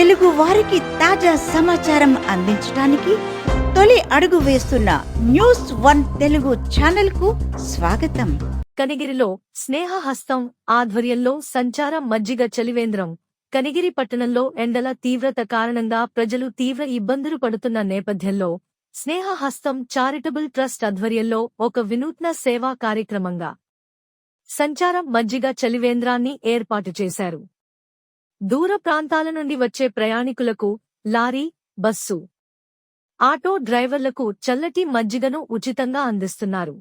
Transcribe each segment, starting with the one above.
తెలుగు వారికి తాజా సమాచారం అందించడానికి తొలి అడుగు వేస్తున్న న్యూస్ వన్ తెలుగు ఛానల్కు స్వాగతం. కనిగిరిలో స్నేహహస్తం ఆధ్వర్యంలో సంచార మజ్జిగ చలివేంద్రం. కనిగిరి పట్టణంలో ఎండల తీవ్రత కారణంగా ప్రజలు తీవ్ర ఇబ్బందులు పడుతున్న నేపథ్యంలో స్నేహహస్తం చారిటబుల్ ట్రస్ట్ ఆధ్వర్యంలో ఒక వినూత్న సేవా కార్యక్రమంగా సంచారం మజ్జిగ చలివేంద్రాన్ని ఏర్పాటు చేశారు. దూర ప్రాంతాల నుండి వచ్చే ప్రయాణికులకు లారీ బస్సు ఆటో డ్రైవర్లకు చల్లటి మజ్జిగను ఉచితంగా అందిస్తున్నారు.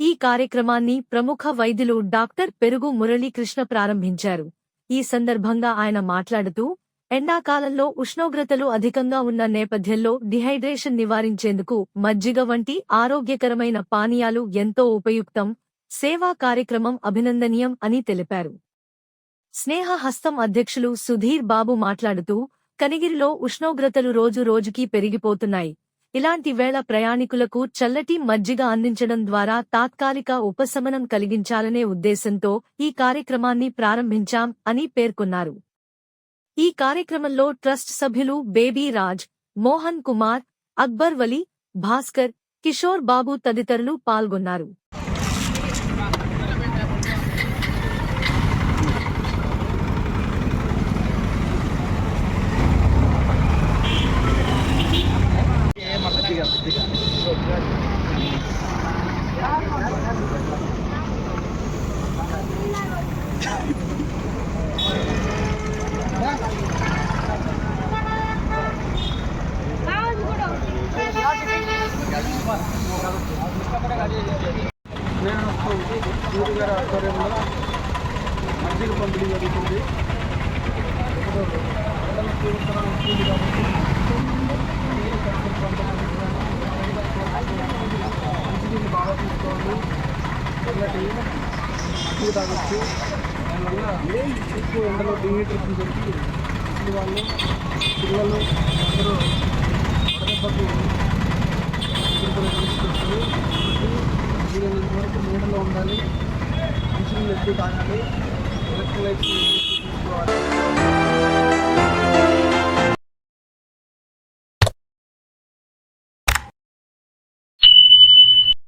ఈ కార్యక్రమాన్ని ప్రముఖ వైద్యులు డాక్టర్ పెరుగు మురళీకృష్ణ ప్రారంభించారు. ఈ సందర్భంగా ఆయన మాట్లాడుతూ ఎండాకాలంలో ఉష్ణోగ్రతలు అధికంగా ఉన్న నేపథ్యంలో డిహైడ్రేషన్ నివారించేందుకు మజ్జిగ వంటి ఆరోగ్యకరమైన పానీయాలు ఎంతో ఉపయుక్తం సేవా కార్యక్రమం అభినందనీయం అని తెలిపారు. స్నేహ హస్తం అధ్యక్షులు సుధీర్ బాబు మాట్లాడుతూ కనిగిరిలో ఉష్ణోగ్రతలు రోజు రోజుకి పెరిగిపోతున్నాయి. ఇలాంటి వేళ ప్రయాణికులకు చల్లటి మజ్జిగ అందించడం ద్వారా తాత్కాలిక ఉపశమనం కలిగించాలనే ఉద్దేశంతో ఈ కార్యక్రమాన్ని ప్రారంభించాం అని పేర్కొన్నారు. ఈ కార్యక్రమంలో ట్రస్ట్ సభ్యులు బేబీ రాజ్ మోహన్ కుమార్ అక్బర్ వలి భాస్కర్ కిషోర్ బాబు తదితరులు పాల్గొన్నారు. సూర్య గారి ఆధ్వర్యంలో మజ్జిగ పంపిణీ జరుగుతుంది ఇప్పుడు ఎండల తీవ్రత ఉంటుంది కాబట్టి మంచినీళ్ళు బాగా తీసుకోవాలి చల్లటి మజ్జిగ తాగొచ్చు దానివల్ల ఎక్కువ ఎండలో డిహైడ్రేషన్ జరిగి ముసలి వాళ్ళు పిల్లలు అందరూ వడదెబ్బకు ఎదుర్కొనే పరిస్థితి వరకు నీడలో ఉండాలి మంచినీళ్ళు ఎక్కువ తాగాలి ఎలక్ట్రోలైట్స్ తీసుకోవాలి